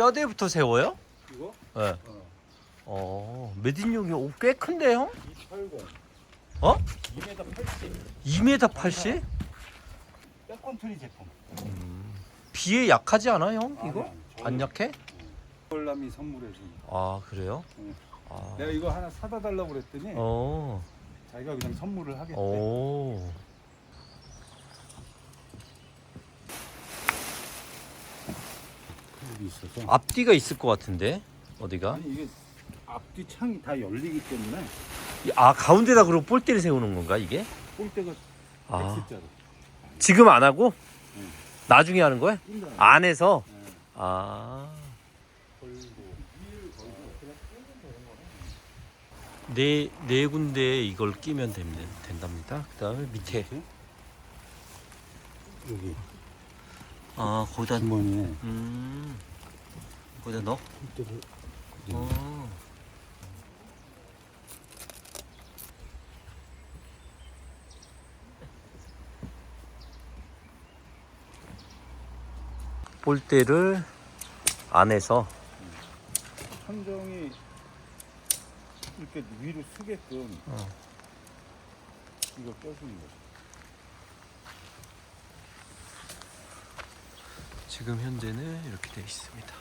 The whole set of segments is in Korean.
뼈대부터 세워요? 이거? 네. 어. 어, 매딘용이 오, 꽤 큰데 형? 280. 어? 2m 80. 2m 80? 백컨트리 제품. 비에 약하지 않아 형? 이거? 안 약해? 월남이 선물해 준. 아 그래요? 응. 아. 내가 이거 하나 사다 달라고 그랬더니 어. 자기가 그냥 선물을 하겠대. 오. 여기 있어서. 앞뒤가 있을 것 같은데 어디가? 아니 이게 앞뒤 창이 다 열리기 때문에 아 가운데다 그리고 볼대를 세우는 건가 이게? 볼때가 아 X자로. 지금 안 하고 응. 나중에 하는 거야? 낀다. 안에서 네. 아. 네, 네 군데에 이걸 끼면 됩니다, 된답니다. 그 다음에 밑에. 여기 아, 거기다, 주머니에 음, 거기다 넣어? 볼때를 어. 볼대를 안에서 천정이 이렇게 위로 쓰게끔 어. 이거 껴주는 거죠. 지금 현재는 이렇게 되어 있습니다.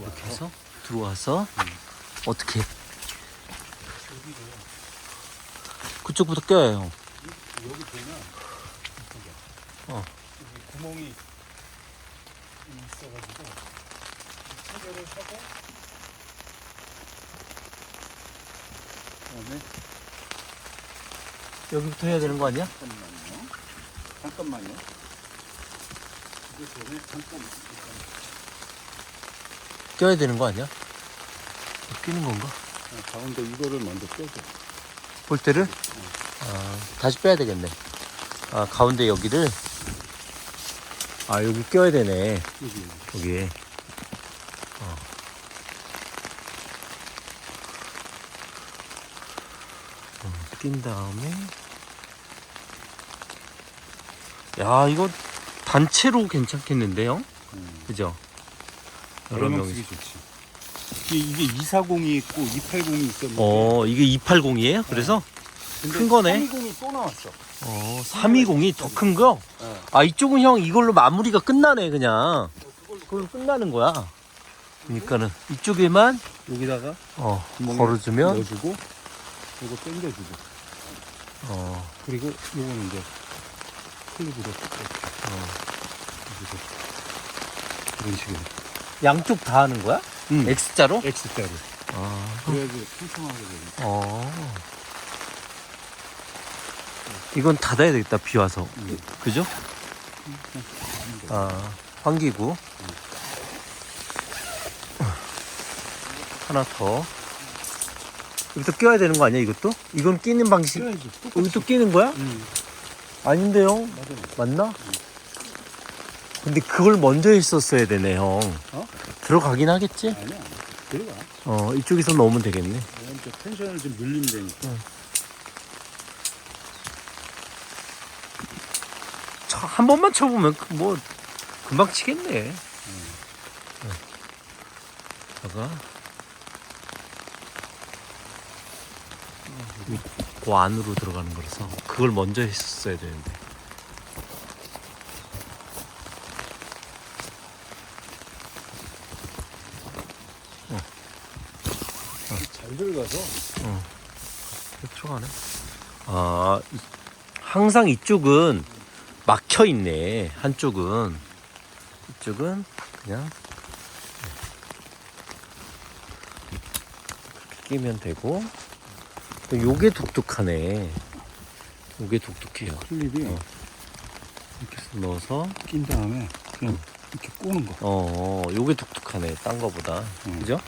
이렇게 해서 들어와서 어떻게 그쪽부터 껴요 형. 여기 보면 어. 여기 구멍이 있어가지고 이 차결을 하고 그다음에 여기부터 해야 되는 거 아니야? 잠깐만요. 잠깐만요. 이거 전에 잠깐 껴야 되는 거 아니야? 끼는 건가? 아, 가운데 이거를 먼저 껴줘. 볼대를? 아, 다시 빼야 되겠네. 아, 가운데 여기를. 아, 여기 껴야 되네. 여기 여기에. 어. 어, 낀 다음에. 야, 이거 단체로 괜찮겠는데, 형? 음. 그죠? 여러 명. 쓰기 좋지. 이게, 이게 240이 있고 280이 있었는데 어, 이게 280이에요? 그래서? 근데 큰 거네. 320이 또 나왔어. 어, 320이 더 큰 거? 네. 아, 이쪽은 형 이걸로 마무리가 끝나네, 그냥. 그걸로 끝나는 거야. 그러니까는 이쪽에만, 여기다가 어, 구멍에 걸어주면, 넣어주고 이거 당겨주고 어, 그리고 이거는 이제 클립으로 어. 이렇게 이런 식으로 양쪽 다 하는 거야? 음. X자로? X자로 아, 그래야지 팽팽하게 되니까 어. 이건 닫아야 되겠다, 비 와서. 음. 그죠? 아, 환기구. 하나 더. 여기서 껴야 되는 거 아니야, 이것도? 이건 끼는 방식. 껴야지 여기도 끼는 거야? 음. 아닌데, 형? 맞아 맞나? 근데 그걸 먼저 했었어야 되네, 형. 어? 들어가긴 하겠지? 아니야 들어가 어, 이쪽에서 넣으면 되겠네. 또 텐션을 좀 늘리면 되니까 차- 한 번만 쳐보면 그 뭐 금방 치겠네. 네. 다가 그 안으로 들어가는 거라서 그걸 먼저 했었어야 되는데. 잘 들어가서 초가네. 아, 이- 항상 이쪽은 막혀 있네. 한쪽은 이쪽은 그냥 끼면 되고. 또 요게 독특하네. 요게 독특해요. 클립이 어. 이렇게 넣어서 낀 다음에 그냥 이렇게 꼬는 거 어, 요게 독특하네. 딴 거보다. 음. 그죠?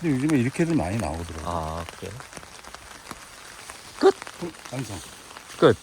근데 요즘에 이렇게들 많이 나오더라고 아, 그래요? 어, 완성 끝.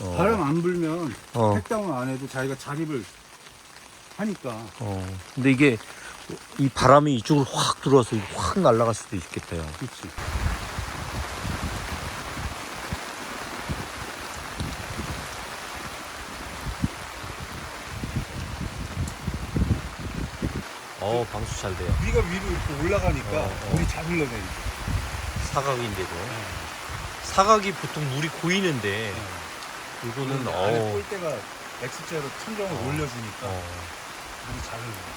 어, 바람 안 불면 어. 택다운 안 해도 자기가 자립을 하니까 어, 근데 이게 이 바람이 이쪽으로 확 들어와서 확 날아갈 수도 있겠다. 요 그렇지 어 방수 잘 돼요. 위가 위로 이렇게 올라가니까 어, 어. 물이 잘 흘러내리죠. 사각인데도 네. 사각이 보통 물이 고이는데 이거는 근데 안에 어, 꼴대가 X자로 천정을 어. 올려주니까 어 물이 잘 흘러.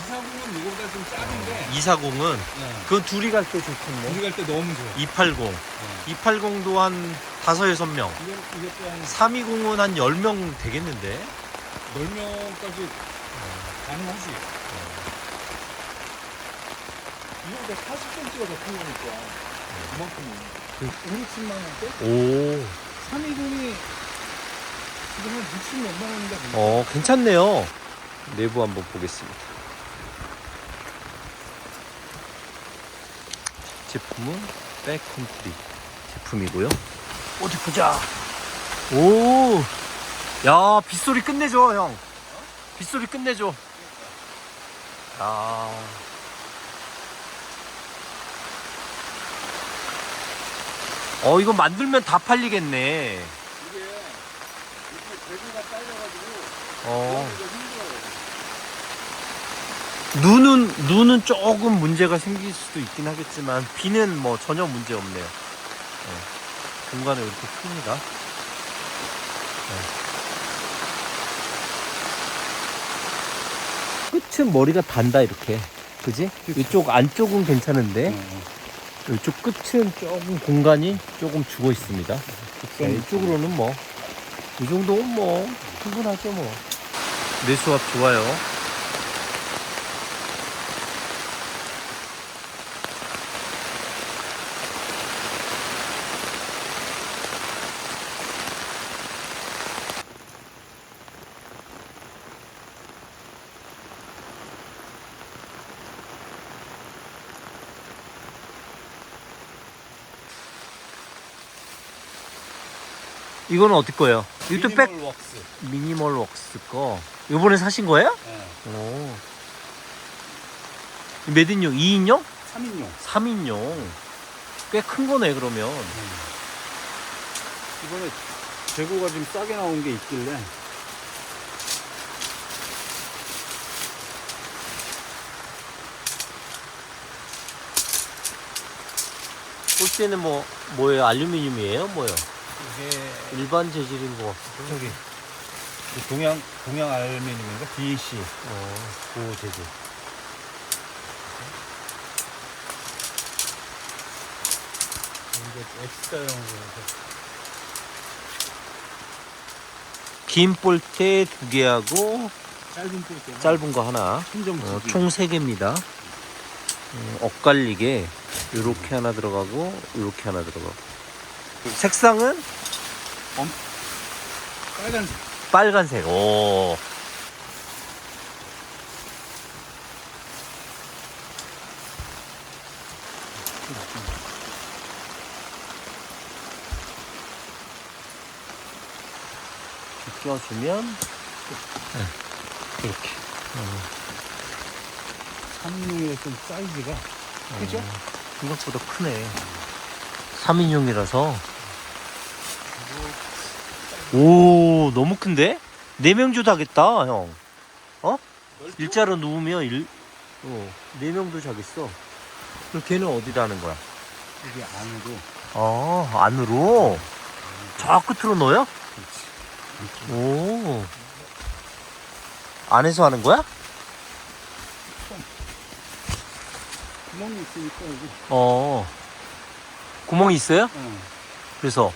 이사공은 이거보다 좀 작은데 240은 네. 그건 둘이 갈 때 좋겠네. 우리 갈 때 너무 좋아. 280 네. 280도 한 5, 6명 이거 이것도 한 320은 한 10명 되겠는데 10명까지 가능하지. 이거보다 40cm가 더 큰 거니까 그만큼은. 그 5, 60만 원대? 오 320이 지금 한 60 몇만 원인가 보네. 어, 괜찮네요. 내부 한번 보겠습니다. 제품은 백컨트리 제품이고요. 어디 보자. 오, 야 빗소리 끝내줘 형. 빗소리 끝내줘. 야. 어 이거 만들면 다 팔리겠네. 이게 이렇게 대구가 딸려가지고 어. 힘들어요. 눈은 눈은 조금 문제가 생길 수도 있긴 하겠지만 비는 뭐 전혀 문제 없네요. 네. 공간이 이렇게 큽니다. 네. 끝은 머리가 단다 이렇게, 그지? 이쪽 안쪽은 괜찮은데 이쪽 끝은 조금 공간이 조금 죽어 있습니다. 네, 이쪽으로는 뭐 이 정도면 뭐 충분하죠 뭐. 내수압 좋아요. 이거는 어디 거예요? 이것도 백 미니멀 웍스. 미니멀 웍스 거. 이번에 사신 거예요? 네. 오. 몇 인용? 2인용? 3인용. 3인용. 꽤 큰 거네, 그러면. 이번에 재고가 좀 싸게 나온 게 있길래 꼴대는 뭐, 뭐예요? 알루미늄이에요? 뭐예요? 일반 재질인 것 같기도. 저기 동양 동양 알루미늄인가 DEC 어. 그 재질. X자형으로 긴 볼대 두 개하고 짧은 뿔 짧은 거 하나. 어, 총 3개입니다. 엇갈리게 요렇게 하나 들어가고 요렇게 하나 들어가고 색상은 빨간색. 빨간색 오. 껴주면 네, 이렇게. 3인용의 좀 사이즈가 그죠? 어, 생각보다 크네. 3인용이라서 오 너무 큰데? 4명 줘도 하겠다 형 어? 일자로 누우면 일, 어, 4명도 자겠어 그럼 걔는 어디다 하는 거야? 이게 안으로 아 안으로? 저 끝으로 넣어요? 그렇지. 오 안에서 하는 거야? 구멍이 있으니까 여기. 어 구멍이 있어요? 어. 그래서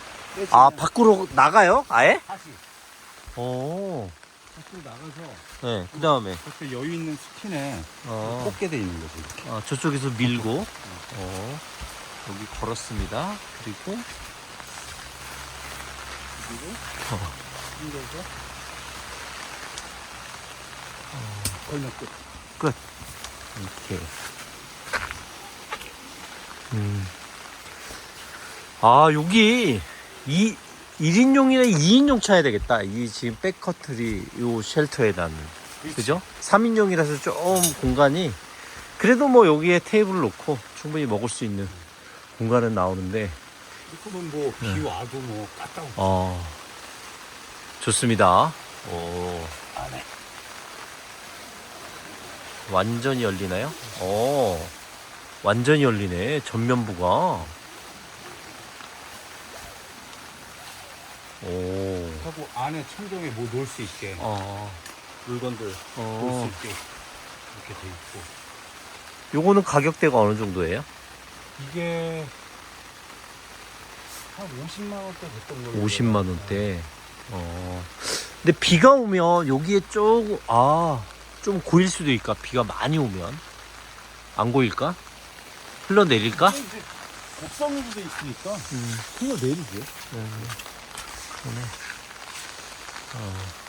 아. 밖으로 나가요? 아예? 다시 오 밖으로 나가서 네, 그 다음에 그렇게 여유 있는 스킨에 어, 꽂게 돼 있는 거지. 이렇게. 어, 저쪽에서 밀고 어, 여기 걸었습니다. 그리고 그리고 어. 힘줘서 걸면 끝. 이렇게 음. 아 여기 이 1인용이나 2인용 차야 되겠다. 이 지금 백커트리 요 쉘터에다는 그죠? 3인용이라서 좀 공간이 그래도 뭐 여기에 테이블 놓고 충분히 먹을 수 있는 공간은 나오는데 그러면 뭐비 네. 와도 뭐 갔다 어 좋습니다. 오 안에 완전히 열리나요? 어, 완전히 열리네. 전면부가. 오, 하고 안에 천정에 뭐 놓을 수 있게 어, 물건들 놓을 어. 수 있게 이렇게 돼 있고 요거는 가격대가 어느 정도예요? 이게 한 50만 원대 됐던 걸로 50만 원대. 어. 근데 비가 오면 여기에 조금 아, 좀 고일 수도 있까? 비가 많이 오면 안 고일까? 흘러내릴까? 근데 이제 곡선으로 돼 있으니까 음, 내리죠 음, 그러네. 어.